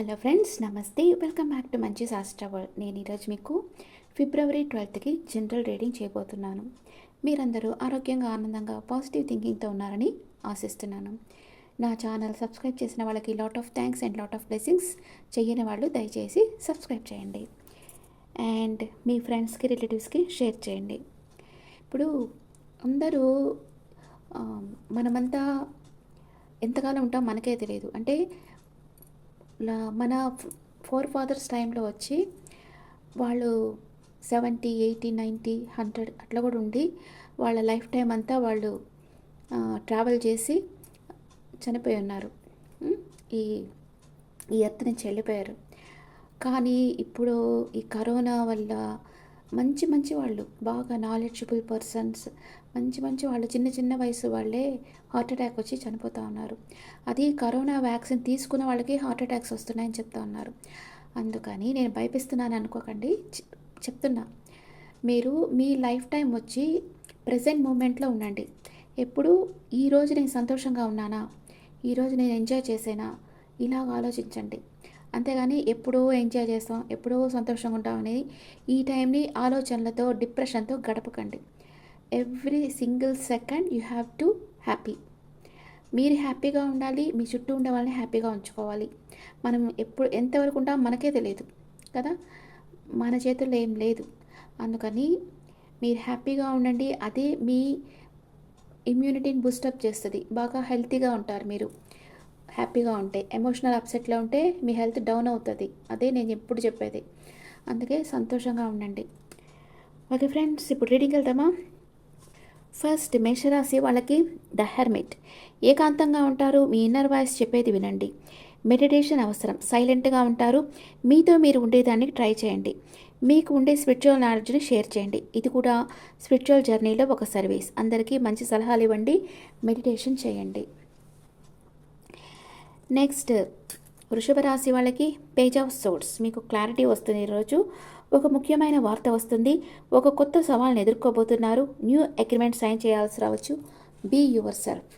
Hello friends నమస్తే. Welcome back to మంచి శాస్త్ర వరల్డ్. నేను ఈరోజు మీకు ఫిబ్రవరి ట్వెల్త్కి జనరల్ రీడింగ్ చేయబోతున్నాను. మీరందరూ ఆరోగ్యంగా ఆనందంగా పాజిటివ్ థింకింగ్తో ఉన్నారని ఆశిస్తున్నాను. నా ఛానల్ సబ్స్క్రైబ్ చేసిన వాళ్ళకి lot of thanks and lot of blessings చేయని వాళ్ళు దయచేసి సబ్స్క్రైబ్ చేయండి. అండ్ మీ ఫ్రెండ్స్కి రిలేటివ్స్కి షేర్ చేయండి. ఇప్పుడు అందరూ మనమంతా ఎంతకాలం ఉంటాం మనకే తెలియదు అంటే మన ఫోర్ ఫాదర్స్ టైంలో వచ్చి వాళ్ళు సెవెంటీ ఎయిటీ నైంటీ హండ్రెడ్ అట్లా కూడా ఉండి వాళ్ళ లైఫ్ టైం అంతా వాళ్ళు ట్రావెల్ చేసి చనిపోయి ఉన్నారు. ఈ ఈ ఎత్తు నుంచి వెళ్ళిపోయారు. కానీ ఇప్పుడు ఈ కరోనా వల్ల మంచి మంచి వాళ్ళు బాగా నాలెడ్జబుల్ పర్సన్స్ మంచి మంచి వాళ్ళు చిన్న చిన్న వయసు వాళ్ళే హార్ట్ అటాక్ వచ్చి చనిపోతూ ఉన్నారు. అది కరోనా వ్యాక్సిన్ తీసుకున్న వాళ్ళకి హార్ట్ అటాక్స్ వస్తున్నాయని చెప్తా ఉన్నారు. అందుకని నేను భయపిస్తున్నాను అనుకోకండి. చెప్తున్నా. మీరు మీ లైఫ్ టైం వచ్చి ప్రజెంట్ మూమెంట్లో ఉండండి. ఎప్పుడు ఈరోజు నేను సంతోషంగా ఉన్నానా? ఈరోజు నేను ఎంజాయ్ చేసేనా? ఇలాగ ఆలోచించండి. అంతేగాని ఎప్పుడో ఎంజాయ్ చేస్తాం ఎప్పుడో సంతోషంగా ఉంటాం అనేది ఈ టైంని ఆలోచనలతో డిప్రెషన్తో గడపకండి. Every single second you have to happy. మీరు హ్యాపీగా ఉండాలి మీ చుట్టూ ఉండే వాళ్ళని హ్యాపీగా ఉంచుకోవాలి. మనం ఎప్పుడు ఎంతవరకు ఉంటాం మనకే తెలియదు కదా? మన చేతుల్లో ఏం లేదు. అందుకని మీరు హ్యాపీగా ఉండండి అదే మీ ఇమ్యూనిటీని బూస్టప్ చేస్తుంది. బాగా హెల్తీగా ఉంటారు మీరు. హ్యాపీగా ఉంటే ఎమోషనల్ అప్సెట్లో ఉంటే మీ హెల్త్ డౌన్ అవుతుంది. అదే నేను ఎప్పుడు చెప్పేది. అందుకే సంతోషంగా ఉండండి. ఓకే ఫ్రెండ్స్ ఇప్పుడు రీడింగ్ వెళ్తామా ఫస్ట్ మేషరాశి వాళ్ళకి ద హెర్మిట్ ఏకాంతంగా ఉంటారు మీ ఇన్నర్ వాయిస్ చెప్పేది వినండి. మెడిటేషన్ అవసరం సైలెంట్గా ఉంటారు. మీతో మీరు ఉండేదానికి ట్రై చేయండి. మీకు ఉండే స్పిరిచువల్ నాలెడ్జ్ని షేర్ చేయండి. ఇది కూడా స్పిరిచువల్ జర్నీలో ఒక సర్వీస్. అందరికీ మంచి సలహాలు ఇవ్వండి. మెడిటేషన్ చేయండి. నెక్స్ట్ వృషభ రాశి వాళ్ళకి పేజ్ ఆఫ్ సోర్స్ మీకు క్లారిటీ వస్తుంది ఈరోజు ఒక ముఖ్యమైన వార్త వస్తుంది. ఒక కొత్త సవాల్ని ఎదుర్కోబోతున్నారు. న్యూ అగ్రిమెంట్ సైన్ చేయాల్సి రావచ్చు. బీ యువర్ సెల్ఫ్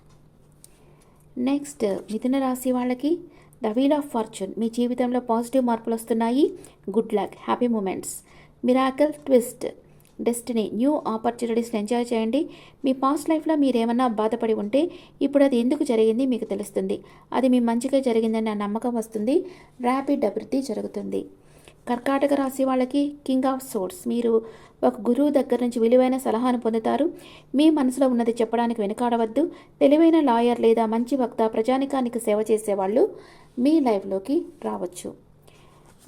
నెక్స్ట్ మిథున రాశి వాళ్ళకి ద వీల్ ఆఫ్ ఫార్చ్యూన్ మీ జీవితంలో పాజిటివ్ మార్పులు వస్తున్నాయి. Good luck happy moments miracle twist destiny new ఆపర్చునిటీస్ని enjoy చేయండి. మీ పాస్ట్ లైఫ్లో మీరు ఏమన్నా బాధపడి ఉంటే ఇప్పుడు అది ఎందుకు జరిగింది మీకు తెలుస్తుంది. అది మీ మంచిగా జరిగిందన్న నమ్మకం వస్తుంది. ర్యాపిడ్ అభివృద్ధి జరుగుతుంది. కర్కాటక రాశి వాళ్ళకి కింగ్ ఆఫ్ సోర్స్ మీరు ఒక గురువు దగ్గర నుంచి విలువైన సలహాను పొందుతారు. మీ మనసులో ఉన్నది చెప్పడానికి వెనుకాడవద్దు. తెలివైన లాయర్ లేదా మంచి వక్త ప్రజానికానికి సేవ చేసేవాళ్ళు మీ లైఫ్లోకి రావచ్చు.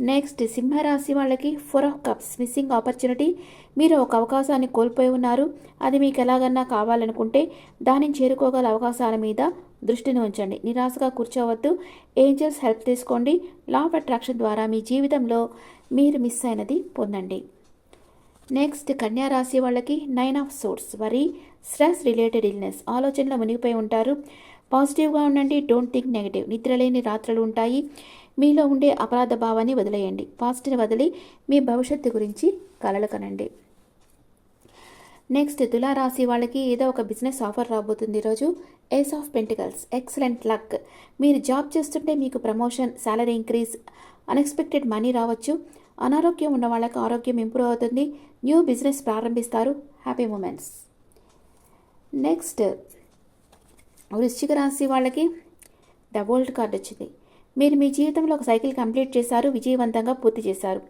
నెక్స్ట్ సింహరాశి వాళ్ళకి four of cups missing opportunity మీరు ఒక అవకాశాన్ని కోల్పోయి ఉన్నారు. అది మీకు ఎలాగన్నా కావాలనుకుంటే దానిని చేరుకోగల అవకాశాల మీద దృష్టిని ఉంచండి. నిరాశగా కూర్చోవద్దు. ఏంజల్స్ హెల్ప్ తీసుకోండి. లా ఆఫ్ అట్రాక్షన్ ద్వారా మీ జీవితంలో మీరు మిస్ అయినది పొందండి. నెక్స్ట్ కన్యా రాశి వాళ్ళకి nine of swords worry stress related illness ఆలోచనలో మునిగిపోయి ఉంటారు. పాజిటివ్గా ఉండండి. డోంట్ థింక్ నెగిటివ్ నిద్రలేని రాత్రులు ఉంటాయి. మీలో ఉండే అపరాధ భావాన్ని వదిలేయండి. పాస్ట్ని వదిలి మీ భవిష్యత్తు గురించి కలలు కనండి నెక్స్ట్ తులారాశి వాళ్ళకి ఏదో ఒక బిజినెస్ ఆఫర్ రాబోతుంది ఈరోజు. Ace of pentacles excellent luck. మీరు జాబ్ చేస్తుంటే మీకు promotion salary increase unexpected money రావచ్చు. అనారోగ్యం ఉన్న వాళ్ళకి ఆరోగ్యం ఇంప్రూవ్ అవుతుంది. న్యూ బిజినెస్ ప్రారంభిస్తారు. Happy moments. నెక్స్ట్ వృశ్చిక రాశి వాళ్ళకి ద వరల్డ్ కార్డ్ వచ్చింది. మీరు మీ జీవితంలో ఒక సైకిల్ కంప్లీట్ చేశారు విజయవంతంగా పూర్తి చేశారు.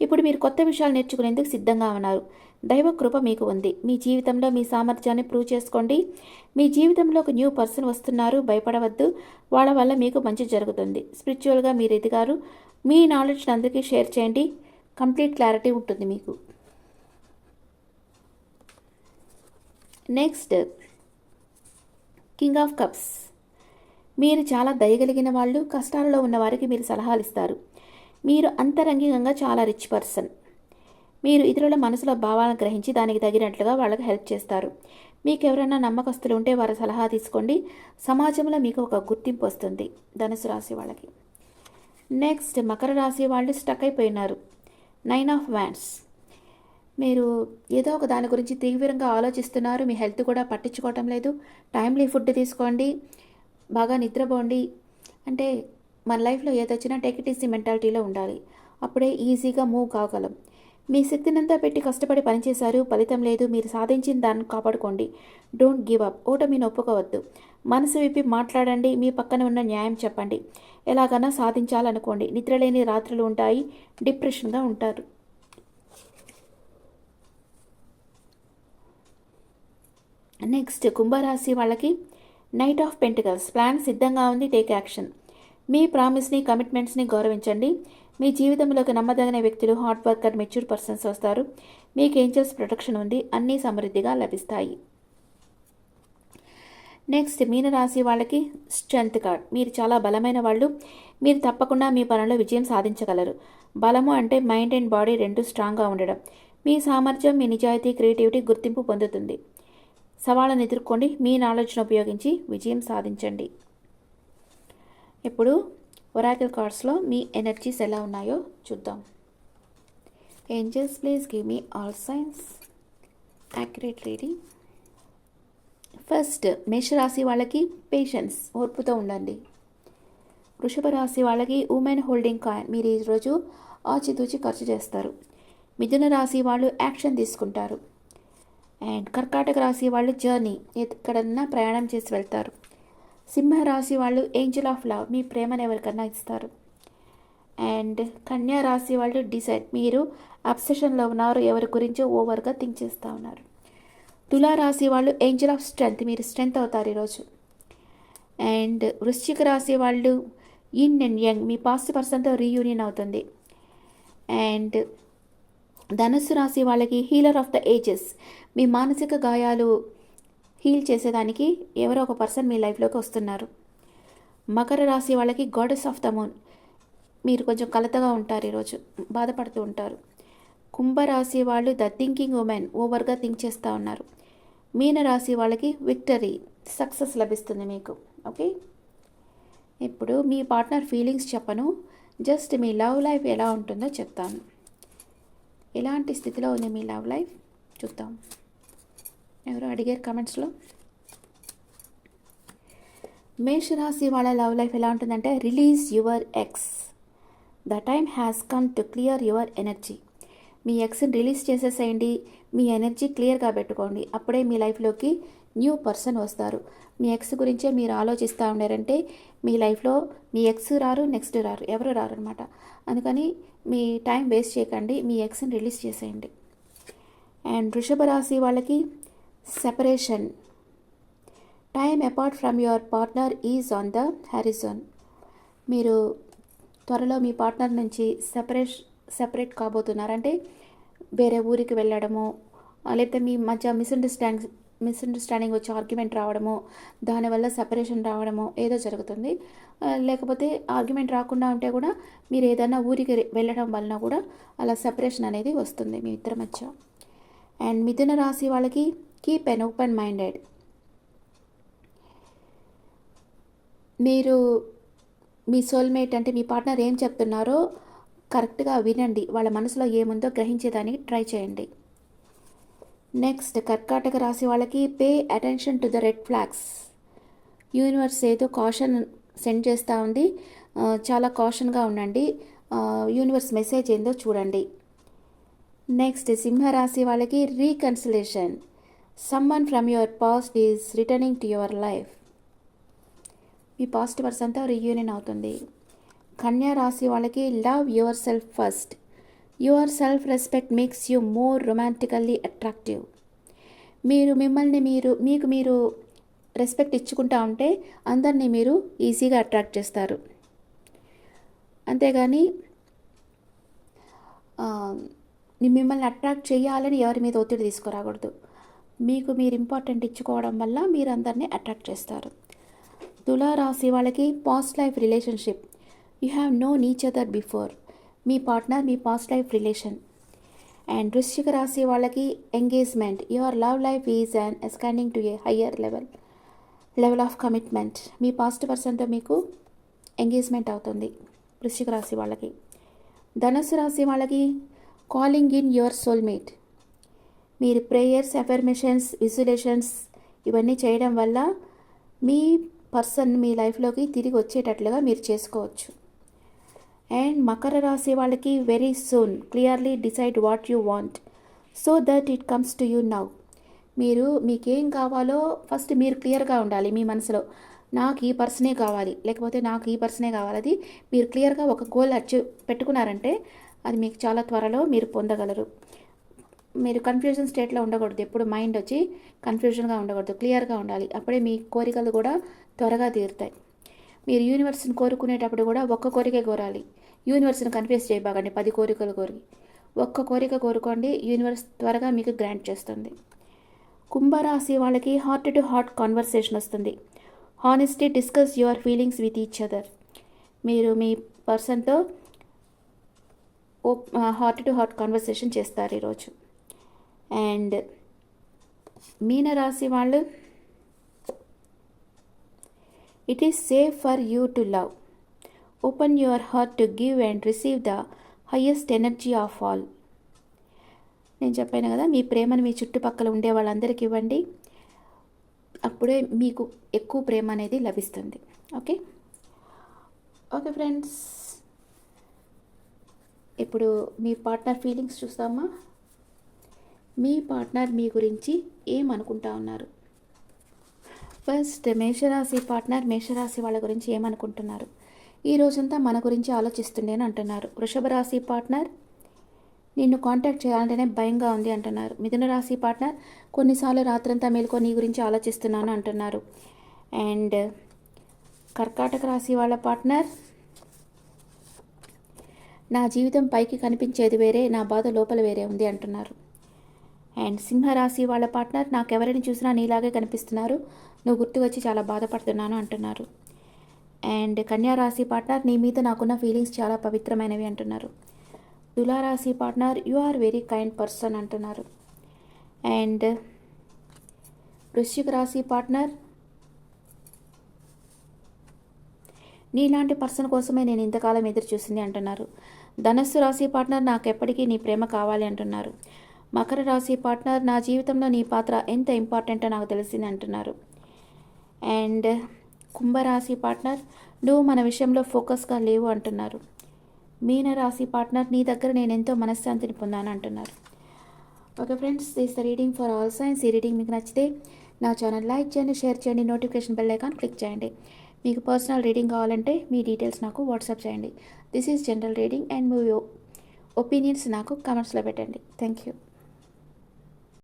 ఇప్పుడు మీరు కొత్త విషయాలు నేర్చుకునేందుకు సిద్ధంగా ఉన్నారు. దైవ కృప మీకు ఉంది. మీ జీవితంలో మీ సామర్థ్యాన్ని ప్రూవ్ చేసుకోండి. మీ జీవితంలో ఒక న్యూ పర్సన్ వస్తున్నారు. భయపడవద్దు. వాళ్ళ వల్ల మీకు మంచి జరుగుతుంది. స్పిరిచువల్గా మీరు ఎదిగారు. మీ నాలెడ్జ్ని అందరికీ షేర్ చేయండి. కంప్లీట్ క్లారిటీ ఉంటుంది మీకు. నెక్స్ట్ కింగ్ ఆఫ్ కప్స్ మీరు చాలా దయగలిగిన వాళ్ళు కష్టాలలో ఉన్న వారికి మీరు సలహాలు ఇస్తారు మీరు అంతరంగికంగా చాలా రిచ్ పర్సన్ మీరు ఇతరుల మనసులో భావాలను గ్రహించి దానికి తగినట్లుగా వాళ్ళకి హెల్ప్ చేస్తారు. మీకు ఎవరైనా నమ్మకస్తులు ఉంటే వారి సలహా తీసుకోండి. సమాజంలో మీకు ఒక గుర్తింపు వస్తుంది. ధనుసు రాశి వాళ్ళకి. నెక్స్ట్ మకర రాశి వాళ్ళు స్టక్ అయిపోయినారు. నైన్ ఆఫ్ వ్యాండ్స్ మీరు ఏదో ఒక దాని గురించి తీవ్రంగా ఆలోచిస్తున్నారు. మీ హెల్త్ కూడా పట్టించుకోవటం లేదు. టైమ్లీ ఫుడ్ తీసుకోండి. బాగా నిద్రపోండి అంటే మన లైఫ్లో ఏదొచ్చినా టెకిటీసీ మెంటాలిటీలో ఉండాలి. అప్పుడే ఈజీగా మూవ్ కాగలం. మీ శక్తినంతా పెట్టి కష్టపడి పనిచేశారు ఫలితం లేదు మీరు సాధించిన దాన్ని కాపాడుకోండి. డోంట్ గివ్ అప్ ఓటమిని ఒప్పుకోవద్దు మనసు విప్పి మాట్లాడండి మీ పక్కన ఉన్న న్యాయం చెప్పండి. ఎలాగైనా సాధించాలనుకోండి. నిద్రలేని రాత్రులు ఉంటాయి డిప్రెషన్గా ఉంటారు. నెక్స్ట్ కుంభరాశి వాళ్ళకి నైట్ ఆఫ్ పెంటికల్స్ ప్లాన్ సిద్ధంగా ఉంది. టేక్ యాక్షన్ మీ ప్రామిస్ని కమిట్మెంట్స్ని గౌరవించండి. మీ జీవితంలోకి నమ్మదగిన వ్యక్తులు హార్డ్ వర్కర్ మెచ్యూర్ పర్సన్స్ వస్తారు. మీకు ఏంజల్స్ ప్రొటెక్షన్ ఉంది. అన్నీ సమృద్ధిగా లభిస్తాయి. నెక్స్ట్ మీనరాశి వాళ్ళకి స్ట్రెంత్ కార్డ్ మీరు చాలా బలమైన వాళ్ళు. మీరు తప్పకుండా మీ పనిలో విజయం సాధించగలరు. బలము అంటే మైండ్ అండ్ బాడీ రెండు స్ట్రాంగ్గా ఉండడం. మీ సామర్థ్యం మీ నిజాయితీ క్రియేటివిటీ గుర్తింపు పొందుతుంది. సవాళ్ళను ఎదుర్కోండి. మీ నాలెడ్జ్ను ఉపయోగించి విజయం సాధించండి. ఇప్పుడు ఒరాకిల్ కార్డ్స్లో మీ ఎనర్జీస్ ఎలా ఉన్నాయో చూద్దాం. Angels please give me all signs. Accurate reading first మేషరాశి వాళ్ళకి పేషెన్స్ ఓర్పుతో ఉండండి. వృషభ రాశి వాళ్ళకి ఉమెన్ హోల్డింగ్ కాయిన్ మీరు ఈరోజు ఆచితూచి ఖర్చు చేస్తారు. మిథున రాశి వాళ్ళు యాక్షన్ తీసుకుంటారు. అండ్ కర్కాటక రాశి వాళ్ళు జర్నీ ఎక్కడన్నా ప్రయాణం చేసి వెళ్తారు. సింహ రాశి వాళ్ళు ఏంజల్ ఆఫ్ లవ్ మీ ప్రేమను ఎవరికన్నా ఇస్తారు. అండ్ కన్యా రాశి వాళ్ళు డిసైడ్ మీరు అబ్సెషన్లో ఉన్నారు ఎవరి గురించో ఓవర్గా థింక్ చేస్తూ ఉన్నారు. తులా రాశి వాళ్ళు ఏంజల్ ఆఫ్ స్ట్రెంగ్త్ మీరు స్ట్రెంగ్త్ అవుతారు ఈరోజు అండ్ వృశ్చిక రాశి వాళ్ళు ఇన్ అండ్ యంగ్ మీ పాస్ట్ పర్సన్తో రీయూనియన్ అవుతుంది. అండ్ ధనుస్సు రాశి వాళ్ళకి హీలర్ ఆఫ్ ద ఏజెస్. మీ మానసిక గాయాలు హీల్ చేసేదానికి ఎవరో ఒక పర్సన్ మీ లైఫ్లోకి వస్తున్నారు. మకర రాశి వాళ్ళకి గాడెస్ ఆఫ్ ద మూన్. మీరు కొంచెం కలతగా ఉంటారు ఈరోజు బాధపడుతూ ఉంటారు. కుంభరాశి వాళ్ళు ద థింకింగ్ ఉమెన్ ఓవర్గా థింక్ చేస్తూ ఉన్నారు. మీన రాశి వాళ్ళకి విక్టరీ సక్సెస్ లభిస్తుంది మీకు ఓకే? ఇప్పుడు మీ పార్ట్నర్ ఫీలింగ్స్ చెప్పను జస్ట్ మీ లవ్ లైఫ్ ఎలా ఉంటుందో చెప్తాను. ఎలాంటి స్థితిలో ఉంది మీ లవ్ లైఫ్? చూద్దాం. ఎవరు అడిగారు కమెంట్స్లో? మేషరాశి వాళ్ళ లవ్ లైఫ్ ఎలా ఉంటుందంటే release your ex. The time has come to clear your energy. మీ ఎక్స్ని రిలీజ్ చేసేసేయండి. మీ ఎనర్జీ క్లియర్గా పెట్టుకోండి. అప్పుడే మీ లైఫ్లోకి న్యూ పర్సన్ వస్తారు. మీ ఎక్స్ గురించే మీరు ఆలోచిస్తూ ఉండారంటే మీ లైఫ్లో మీ ఎక్స్ రారు నెక్స్ట్ రారు ఎవరు రారు అనమాట అందుకని మీ టైం వేస్ట్ చేయకండి. మీ ఎక్స్ని రిలీజ్ చేసేయండి. అండ్ వృషభ రాశి వాళ్ళకి separation. Time apart from your partner is on the horizon. మీరు త్వరలో మీ పార్ట్నర్ నుంచి సెపరేట్ సెపరేట్ కాబోతున్నారంటే వేరే ఊరికి వెళ్ళడము లేకపోతే మీ మధ్య మిస్అండర్స్టాండ్ మిస్అండర్స్టాండింగ్ వచ్చి ఆర్గ్యుమెంట్ రావడము దానివల్ల సెపరేషన్ రావడము ఏదో జరుగుతుంది. లేకపోతే ఆర్గ్యుమెంట్ రాకుండా ఉంటే కూడా మీరు ఏదైనా ఊరికి వెళ్ళడం వలన కూడా అలా సెపరేషన్ అనేది వస్తుంది మీ ఇద్దరి మధ్య. అండ్ మిథున రాశి వాళ్ళకి కీప్ ఎన్ ఓపెన్ మైండెడ్ మీరు మీ సోల్మేట్ అంటే మీ పార్ట్నర్ ఏం చెప్తున్నారో కరెక్ట్గా వినండి. వాళ్ళ మనసులో ఏముందో గ్రహించేదానికి ట్రై చేయండి. నెక్స్ట్ కర్కాటక రాశి వాళ్ళకి pay attention to the red flags. Universe ఏదో కాషన్ సెండ్ చేస్తూ ఉంది. చాలా కాషన్గా ఉండండి. యూనివర్స్ మెసేజ్ ఏందో చూడండి. నెక్స్ట్ సింహరాశి వాళ్ళకి reconciliation. Someone from your past is returning to your life me past పర్సన్తో రీయూనియన్ అవుతుంది. కన్యా రాశి వాళ్ళకి love your self first your self respect makes you more romantically attractive మీరు మిమ్మల్ని మీరు మీకు మీరు రెస్పెక్ట్ ఇచ్చుకుంటా ఉంటే అందరినీ మీరు ఈజీగా అట్రాక్ట్ చేస్తారు. అంతేగాని మిమ్మల్ని అట్రాక్ట్ చేయాలని ఎవరి మీద ఒత్తిడి తీసుకురాకూడదు. మీకు మీరు ఇంపార్టెంట్ ఇచ్చుకోవడం వల్ల మీరు అందరినీ అట్రాక్ట్ చేస్తారు. తులా రాశి వాళ్ళకి past life relationship you have known each other before. Me partner మీ పాస్ట్ లైఫ్ రిలేషన్. అండ్ వృశ్చిక రాశి వాళ్ళకి engagement. Your love life is and ascending to a higher level. Level of commitment. Me past పర్సన్తో మీకు engagement అవుతుంది వృశ్చిక రాశి వాళ్ళకి. ధనుసు రాశి వాళ్ళకి కాలింగ్ ఇన్ యువర్ సోల్మేట్. మీరు ప్రేయర్స్ అఫర్మేషన్స్ విజులేషన్స్ ఇవన్నీ చేయడం వల్ల మీ పర్సన్ మీ లైఫ్లోకి తిరిగి వచ్చేటట్లుగా మీరు చేసుకోవచ్చు. అండ్ మకర రాశి వాళ్ళకి very soon clearly decide what you want so that it comes to you now మీరు మీకేం కావాలో ఫస్ట్ మీరు క్లియర్గా ఉండాలి మీ మనసులో. నాకు ఈ పర్సనే కావాలి. లేకపోతే నాకు ఈ పర్సనే కావాలి. అది మీరు క్లియర్గా ఒక గోల్ అచీవ్ పెట్టుకున్నారంటే అది మీకు చాలా త్వరలో మీరు పొందగలరు. మీరు కన్ఫ్యూజన్ స్టేట్లో ఉండకూడదు. ఎప్పుడు మైండ్ వచ్చి కన్ఫ్యూజన్గా ఉండకూడదు. క్లియర్గా ఉండాలి. అప్పుడే మీ కోరికలు కూడా త్వరగా తీరుతాయి. మీరు యూనివర్స్ని కోరుకునేటప్పుడు కూడా ఒక్క కోరికే కోరాలి. యూనివర్స్ని కన్ఫ్యూజ్ చేయబాగండి పది కోరికలు కోరి. ఒక్క కోరిక కోరుకోండి యూనివర్స్ త్వరగా మీకు గ్రాంట్ చేస్తుంది. కుంభరాశి వాళ్ళకి హార్ట్ టు హార్ట్ కాన్వర్సేషన్ వస్తుంది. Honesty discuss your feelings with each other మీరు మీ పర్సన్తో హార్ట్ టు హార్ట్ కాన్వర్సేషన్ చేస్తారు ఈరోజు. అండ్ మీనరాశి వాళ్ళు it is safe for you to love open your heart to give and receive the highest energy of all నేను చెప్పాను కదా మీ ప్రేమను మీ చుట్టుపక్కల ఉండే వాళ్ళందరికీ ఇవ్వండి. అప్పుడే మీకు ఎక్కువ ప్రేమ అనేది లభిస్తుంది. ఓకే ఓకే ఫ్రెండ్స్ ఇప్పుడు మీ పార్ట్నర్ ఫీలింగ్స్ చూస్తామా? మీ పార్ట్నర్ మీ గురించి ఏమనుకుంటా ఉన్నారు? ఫస్ట్ మేషరాశి పార్ట్నర్ మేషరాశి వాళ్ళ గురించి ఏమనుకుంటున్నారు? ఈ రోజంతా మన గురించి ఆలోచిస్తుండేని అంటున్నారు. వృషభ రాశి పార్ట్నర్ నిన్ను కాంటాక్ట్ చేయాలంటేనే భయంగా ఉంది అంటున్నారు. మిథున రాశి పార్ట్నర్ కొన్నిసార్లు రాత్రంతా మేలుకో నీ గురించి ఆలోచిస్తున్నాను అంటున్నారు. అండ్ కర్కాటక రాశి వాళ్ళ పార్ట్నర్ నా జీవితం పైకి కనిపించేది వేరే నా బాధ లోపల వేరే ఉంది అంటున్నారు. అండ్ సింహరాశి వాళ్ళ పార్ట్నర్ నాకెవరిని చూసినా నీలాగే కనిపిస్తున్నారు. నువ్వు గుర్తు వచ్చి చాలా బాధపడుతున్నాను అంటున్నారు. అండ్ కన్యా రాశి పార్ట్నర్ నీ మీద నాకున్న ఫీలింగ్స్ చాలా పవిత్రమైనవి అంటున్నారు. తులారాశి partner you are very kind person అంటున్నారు. అండ్ వృశ్చిక రాశి పార్ట్నర్ నీలాంటి పర్సన్ కోసమే నేను ఇంతకాలం ఎదురు చూసింది అంటున్నారు. ధనస్సు రాశి పార్ట్నర్ నాకు ఎప్పటికీ నీ ప్రేమ కావాలి అంటున్నారు. మకర రాశి పార్ట్నర్ నా జీవితంలో నీ పాత్ర ఎంత ఇంపార్టెంటో నాకు తెలిసింది అంటున్నారు. అండ్ కుంభరాశి పార్ట్నర్ నువ్వు మన విషయంలో ఫోకస్గా లేవు అంటున్నారు. మీన రాశి పార్ట్నర్ నీ దగ్గర నేను ఎంతో మనశ్శాంతిని పొందాను అంటున్నారు. Okay friends this the reading for all signs ఈ రీడింగ్ మీకు నచ్చితే నా ఛానల్ లైక్ చేయండి షేర్ చేయండి నోటిఫికేషన్ బెల్ ఐకాన్ క్లిక్ చేయండి. మీకు పర్సనల్ రీడింగ్ కావాలంటే మీ డీటెయిల్స్ నాకు వాట్సాప్ చేయండి. This is general reading and me opinions నాకు కమెంట్స్లో పెట్టండి. Thank you